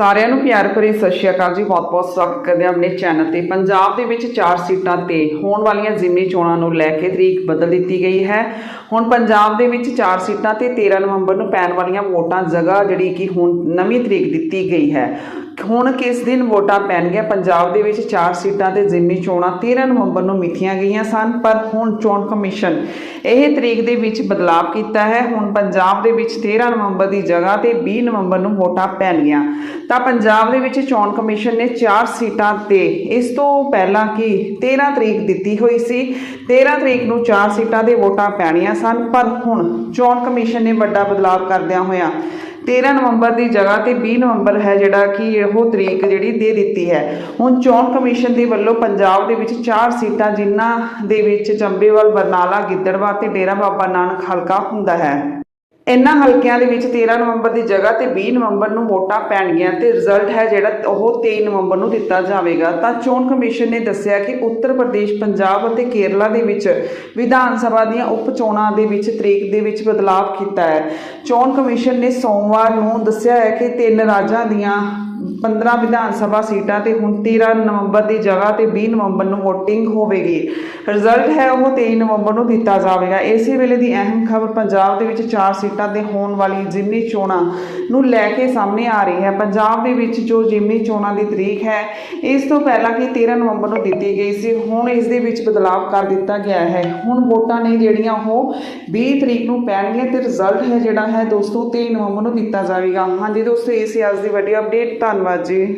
ਸਾਰਿਆਂ ਨੂੰ ਪਿਆਰ ਭਰੀ ਸਤਿ ਸ਼੍ਰੀ ਅਕਾਲ ਜੀ। ਬਹੁਤ-ਬਹੁਤ ਸਵਾਗਤ ਕਰਦੇ ਹਾਂ ਆਪਣੇ ਚੈਨਲ ਤੇ। ਪੰਜਾਬ ਦੇ ਵਿੱਚ ਚਾਰ ਸੀਟਾਂ ਤੇ ਹੋਣ ਵਾਲੀਆਂ ਜ਼ਿਮਨੀ ਚੋਣਾਂ ਨੂੰ ਲੈ ਕੇ ਤਰੀਕ ਬਦਲ ਦਿੱਤੀ ਗਈ ਹੈ। ਹੁਣ ਪੰਜਾਬ ਦੇ ਵਿੱਚ ਚਾਰ ਸੀਟਾਂ ਤੇ 13 ਨਵੰਬਰ ਨੂੰ ਪੈਣ ਵਾਲੀਆਂ ਵੋਟਾਂ ਜਗ੍ਹਾ ਜਿਹੜੀ ਕਿ ਹੁਣ ਨਵੀਂ ਤਰੀਕ ਦਿੱਤੀ ਗਈ ਹੈ। ਹੁਣ ਕਿਸ ਦਿਨ ਵੋਟਾਂ ਪੈਣਗੀਆਂ? ਪੰਜਾਬ ਦੇ ਵਿੱਚ ਚਾਰ ਸੀਟਾਂ ਤੇ ਜ਼ਿਮਨੀ ਚੋਣਾਂ 13 ਨਵੰਬਰ ਨੂੰ ਮਿਥੀਆਂ ਗਈਆਂ ਸਨ, ਪਰ ਹੁਣ ਚੋਣ ਕਮਿਸ਼ਨ ਇਹ ਤਰੀਕ ਦੇ ਵਿੱਚ ਬਦਲਾਅ ਕੀਤਾ ਹੈ। ਹੁਣ ਪੰਜਾਬ ਦੇ ਵਿੱਚ 13 ਨਵੰਬਰ ਦੀ ਜਗ੍ਹਾ ਤੇ 20 ਨਵੰਬਰ ਨੂੰ ਵੋਟਾਂ ਪੈਣਗੀਆਂ। ਤਾਂ ਪੰਜਾਬ ਦੇ ਵਿੱਚ ਚੋਣ ਕਮਿਸ਼ਨ ਨੇ ਚਾਰ ਸੀਟਾਂ ਤੇ ਇਸ ਤੋਂ ਪਹਿਲਾਂ ਕਿ 13 ਤਰੀਕ ਦਿੱਤੀ ਹੋਈ ਸੀ। 13 ਤਰੀਕ ਨੂੰ ਚਾਰ ਸੀਟਾਂ ਦੇ ਵੋਟਾਂ ਪੈਣੀਆਂ ਸਨ, ਪਰ ਹੁਣ ਚੋਣ ਕਮਿਸ਼ਨ ਨੇ ਵੱਡਾ ਬਦਲਾਅ ਕਰਦਿਆਂ ਹੋਇਆ 13 ਨਵੰਬਰ ਦੀ ਜਗ੍ਹਾ ਤੇ 20 ਨਵੰਬਰ ਹੈ ਜਿਹੜਾ ਕਿ ਉਹ ਤਰੀਕ ਜਿਹੜੀ ਦੇ ਦਿੱਤੀ ਹੈ। ਹੁਣ ਚੋਣ ਕਮਿਸ਼ਨ ਦੇ ਵੱਲੋਂ ਪੰਜਾਬ ਦੇ ਵਿੱਚ ਚਾਰ ਸੀਟਾਂ ਜਿਨ੍ਹਾਂ ਦੇ ਵਿੱਚ ਚੰਬੇਵਾਲ, ਬਰਨਾਲਾ, ਗਿੱਦੜਵਾ ਤੇ ਡੇਰਾ ਬਾਬਾ ਨਾਨਕ ਹਲਕਾ ਹੁੰਦਾ ਹੈ। ਇਨ੍ਹਾਂ ਹਲਕਿਆਂ ਦੇ ਵਿੱਚ 13 ਨਵੰਬਰ ਦੀ ਜਗ੍ਹਾ ਤੇ 20 ਨਵੰਬਰ ਨੂੰ ਵੋਟਾਂ ਪੈਣਗੀਆਂ ਤੇ ਰਿਜ਼ਲਟ ਹੈ ਜਿਹੜਾ ਉਹ 23 ਨਵੰਬਰ ਨੂੰ ਦਿੱਤਾ ਜਾਵੇਗਾ। ਤਾਂ ਚੋਣ ਕਮਿਸ਼ਨ ਨੇ ਦੱਸਿਆ ਕਿ ਉੱਤਰ ਪ੍ਰਦੇਸ਼, ਪੰਜਾਬ ਅਤੇ ਕੇਰਲਾ ਦੇ ਵਿੱਚ ਵਿਧਾਨ ਸਭਾ ਦੀਆਂ ਉਪ ਚੋਣਾਂ ਦੇ ਵਿੱਚ ਤਰੀਕ ਦੇ ਵਿੱਚ ਬਦਲਾਅ ਕੀਤਾ ਹੈ। ਚੋਣ ਕਮਿਸ਼ਨ ਨੇ ਸੋਮਵਾਰ ਨੂੰ ਦੱਸਿਆ ਹੈ ਕਿ ਤਿੰਨ ਰਾਜਾਂ ਦੀਆਂ 15 ਵਿਧਾਨ ਸਭਾ ਸੀਟਾਂ ਤੇ ਹੁਣ 13 ਨਵੰਬਰ ਦੀ ਜਗ੍ਹਾ ਤੇ 20 ਨਵੰਬਰ ਨੂੰ VOTING ਹੋਵੇਗੀ। ਰਿਜ਼ਲਟ ਹੈ ਉਹ 23 ਨਵੰਬਰ ਨੂੰ ਦਿੱਤਾ ਜਾਵੇਗਾ। ਇਸੇ ਵੇਲੇ ਦੀ ਅਹਿਮ ਖਬਰ ਪੰਜਾਬ ਦੇ ਵਿੱਚ 4 ਸੀਟਾਂ ਤੇ ਹੋਣ ਵਾਲੀ ਜ਼ਿਮਨੀ ਚੋਣਾਂ ਨੂੰ ਲੈ ਕੇ ਸਾਹਮਣੇ ਆ ਰਹੀ ਹੈ। ਪੰਜਾਬ ਦੇ ਵਿੱਚ ਜੋ ਜ਼ਿਮਨੀ ਚੋਣਾਂ ਦੀ ਤਰੀਕ ਹੈ, ਇਸ ਤੋਂ ਪਹਿਲਾਂ ਕਿ 13 ਨਵੰਬਰ ਨੂੰ ਦਿੱਤੀ ਗਈ ਸੀ, ਹੁਣ ਇਸ ਦੇ ਵਿੱਚ ਬਦਲਾਅ ਕਰ ਦਿੱਤਾ ਗਿਆ ਹੈ। ਹੁਣ ਵੋਟਾਂ ਨੇ ਜਿਹੜੀਆਂ ਉਹ 20 ਤਰੀਕ ਨੂੰ ਪੈਣਗੀਆਂ ਤੇ ਰਿਜ਼ਲਟ ਹੈ ਜਿਹੜਾ ਹੈ ਦੋਸਤੋ 23 ਨਵੰਬਰ ਨੂੰ ਦਿੱਤਾ ਜਾਵੇਗਾ। ਹਾਂਜੀ ਦੋਸਤੋ ਇਹ ਸੀ ਅੱਜ ਦੀ ਵੱਡੀ ਅਪਡੇਟ ਧੰਨਵਾਦ। ਧੰਨਵਾਦ ਜੀ।